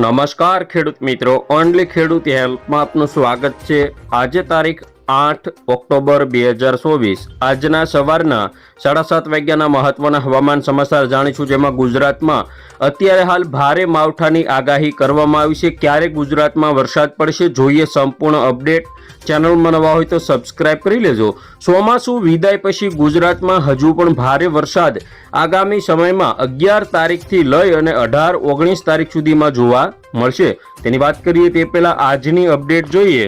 નમસ્કાર ખેડૂત મિત્રો ઓનલી ખેડૂત હેલ્પમાં આપનું સ્વાગત છે. આજે તારીખ આઠ ઓક્ટોબર બે હજાર ચોવીસ. આજના સવારના સાડા સાત વાગ્યાના મહત્વના હવામાન સમાચાર જાણીશું, જેમાં ગુજરાતમાં અત્યારે હાલ ભારે માવઠાની આગાહી કરવામાં આવી છે. ક્યારે ગુજરાતમાં વરસાદ પડશે જોઈએ સંપૂર્ણ અપડેટ. ચેનલમાં નવા હોય તો સબસ્ક્રાઇબ કરી લેજો. ચોમાસું વિદાય પછી ગુજરાતમાં હજુ પણ ભારે વરસાદ. આગામી સમયમાં અગિયાર તારીખથી લઈ અને અઢાર ઓગણીસ તારીખ સુધીમાં જોવા મળશે. તેની વાત કરીએ તે પહેલાં આજની અપડેટ જોઈએ.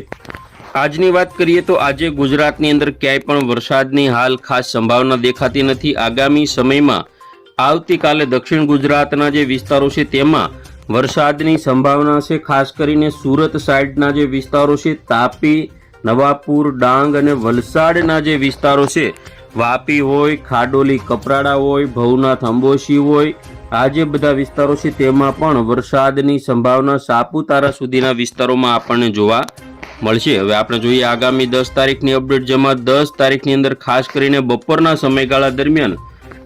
આજની વાત કરીએ તો આજે ગુજરાતની અંદર ક્યાંય પણ વરસાદની હાલ ખાસ સંભાવના દેખાતી નથી. આગામી સમયમાં આવતીકાલે દક્ષિણ ગુજરાતના જે વિસ્તારો છે તેમાં વરસાદની સંભાવના છે, ખાસ કરીને સુરત સાઈડના જે વિસ્તારો છે, તાપી, નવાપુર, ડાંગ અને વલસાડના જે વિસ્તારો છે, વાપી હોય, ખાડોલી, કપરાડા હોય, ભવનાથ, અંબોશી હોય, આ જે બધા વિસ્તારો છે તેમાં પણ વરસાદની સંભાવના સાપુતારા સુધીના વિસ્તારોમાં આપણને જોવા મળશે. હવે આપણે જોઈએ આગામી દસ તારીખની અપડેટ, જેમાં દસ તારીખની અંદર ખાસ કરીને બપોરના સમયગાળા દરમિયાન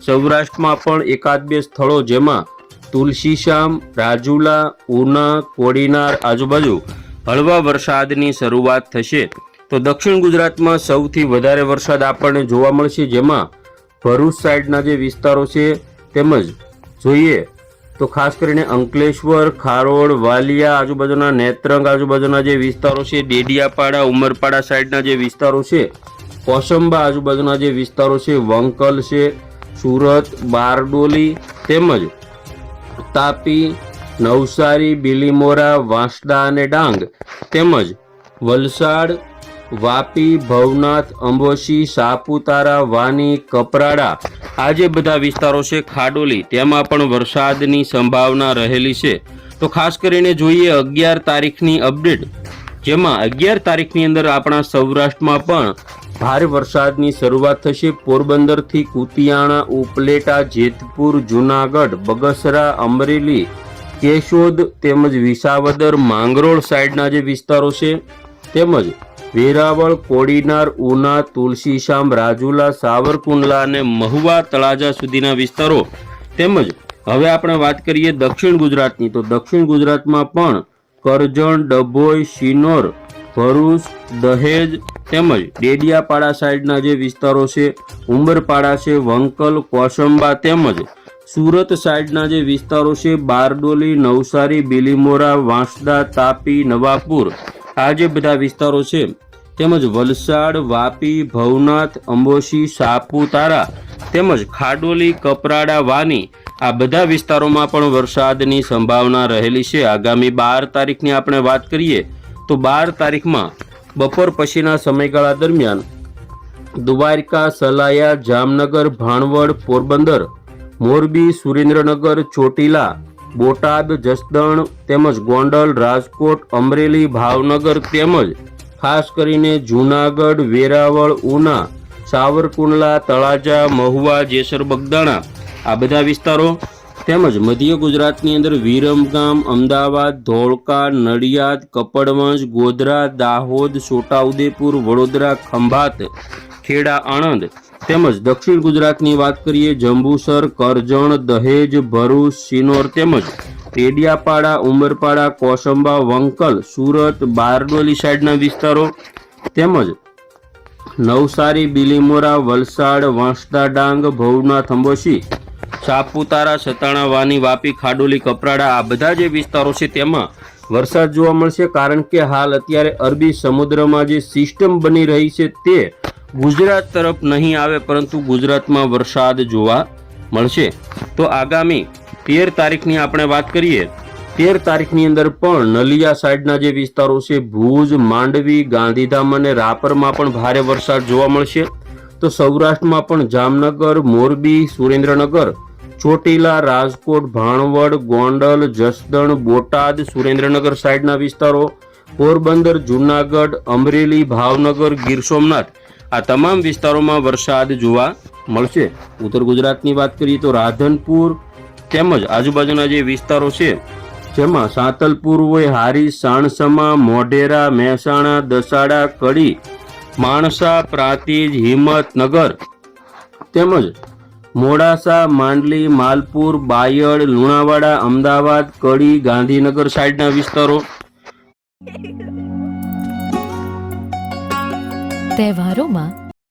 સૌરાષ્ટ્રમાં પણ એકાદ બે સ્થળો જેમાં તુલસીશ્યામ રાજુલા, ઉના, કોડીનાર આજુબાજુ હળવા વરસાદની શરૂઆત થશે. તો દક્ષિણ ગુજરાતમાં સૌથી વધારે વરસાદ આપણને જોવા મળશે, જેમાં ભરૂચ સાઈડના જે વિસ્તારો છે, તેમજ જોઈએ તો ખાસ કરીને અંકલેશ્વર ખારોડ વાલિયા આજુબાજુના નેત્રંગ આજુબાજુના જે વિસ્તારો છે, ડેડિયાપાડા, ઉમરપાડા સાઈડના જે વિસ્તારો છે, કોસંબા આજુબાજુના જે વિસ્તારો છે, વંકલ છે, સુરત, બારડોલી તેમજ તાપી, નવસારી, બિલીમોરા, વાંસદા અને ડાંગ તેમજ વલસાડ વાપી, ભવનાથ, અંબોશી, સાપુતારા, વાની, કપરાડા આ જે બધા વિસ્તારો છે ખાડોલી. તેમાં પણ વરસાદની સંભાવના રહેલી છે. તો ખાસ કરીને જોઈએ અગિયાર તારીખની અપડેટ. જેમાં અગિયાર તારીખની અંદર આપણા સૌરાષ્ટ્રમાં પણ ભારે વરસાદની શરૂઆત થશે. પોરબંદરથી કુતિયાણા, ઉપલેટા, જેતપુર, જુનાગઢ, બગસરા, અમરેલી, કેશોદ તેમજ વિસાવદર, માંગરોળ સાઈડના જે વિસ્તારો છે તેમજ વેરાવળ, કોડીનાર, ઉના તુલસીશામ રાજુલા, સાવરકુંડલા અને મહુવા તળાજા સુધીના વિસ્તારો તેમજ હવે આપણે વાત કરીએ દક્ષિણ ગુજરાતની. તો દક્ષિણ ગુજરાતમાં પણ કરજણ, ડભોઈ, શિનોર, ભરૂચ, દહેજ તેમજ ડેડિયાપાડા સાઈડના જે વિસ્તારો છે, ઉંબરપાડા છે, વંકલ, કોસંબા તેમજ સુરત સાઈડના જે વિસ્તારો છે, બારડોલી, નવસારી, બિલીમોરા, વાંસદા, તાપી, નવાપુર આ જે બધા વિસ્તારો છે. તેમજ વલસાડ, વાપી, ભવનાથ, અંબોશી સાપુતારા તેમજ ખાડોલી, કપરાડા, વાની આ બધા વિસ્તારોમાં પણ વરસાદની સંભાવના રહેલી છે. આગામી બાર તારીખની આપણે વાત કરીએ તો બાર તારીખમાં બપોર પછીના સમયગાળા દરમિયાન દ્વારકા, સલાયા, જામનગર, ભાણવડ, પોરબંદર, મોરબી, સુરેન્દ્રનગર, ચોટીલા બોટાદ, જસદણ તેમજ ગોંડલ, રાજકોટ, અમરેલી, ભાવનગર તેમજ ખાસ કરીને જૂનાગઢ, વેરાવળ, ઉના, સાવરકુંડલા, તળાજા, મહુવા, જેસર, બગદાણા આ બધા વિસ્તારો તેમજ મધ્ય ગુજરાતની અંદર વિરમગામ, અમદાવાદ, ધોળકા, નડિયાદ કપડવંજ ગોધરા, દાહોદ, છોટાઉદેપુર, વડોદરા, ખંભાત, ખેડા, આણંદ તેમજ દક્ષિણ ગુજરાતની વાત કરીએ, જંબુસર, કરજણ, દહેજ, ભરૂચ સિનોર તેમજ ટેડિયાપાડા ઉમરપાડા, કોસંબા, વંકલ, સુરત, બારડોલી સાઈડના વિસ્તારો તેમજ નવસારી, બિલીમોરા, વલસાડ, વાંસદા ડાંગ ભવનાથ અંબોશી સાપુતારા સતાણા, વાની, વાપી, ખાડોલી, કપરાડા આ બધા જે વિસ્તારો છે તેમાં વરસાદ જોવા મળશે કારણ કે હાલ અત્યારે અરબી સમુદ્રમાં જે સિસ્ટમ બની રહી છે તે ગુજરાત તરફ નહીં આવે, પરંતુ ગુજરાતમાં વરસાદ જોવા મળશે. તો આગામી તેર તારીખની આપણે વાત કરીએ, તેર તારીખની અંદર પણ નલિયા સાઈડના જે વિસ્તારો છે, ભુજ, માંડવી, ગાંધીધામ અને રાપરમાં પણ ભારે વરસાદ જોવા મળશે. તો સૌરાષ્ટ્રમાં પણ જામનગર, મોરબી, સુરેન્દ્રનગર, ચોટીલા, રાજકોટ, ભાણવડ, ગોંડલ, જસદણ, બોટાદ, સુરેન્દ્રનગર સાઈડના વિસ્તારો, પોરબંદર, જુનાગઢ, અમરેલી, ભાવનગર, ગીર સોમનાથ આ તમામ વિસ્તારોમાં વરસાદ જોવા મળશે. ઉત્તર ગુજરાતની વાત કરીએ તો રાધનપુર તેમજ આજુબાજુના જે વિસ્તારો છે, જેમાં સાંતલપુર હોય, હારી, સાણસમા, મોઢેરા, મહેસાણા, દસાડા, કડી, માણસા, પ્રાંતિજ, હિંમતનગર તેમજ મોડાસા, માંડલી, માલપુર, બાયડ, લુણાવાડા, અમદાવાદ, કડી, ગાંધીનગર સાઈડના વિસ્તારો. તહેવારોમાં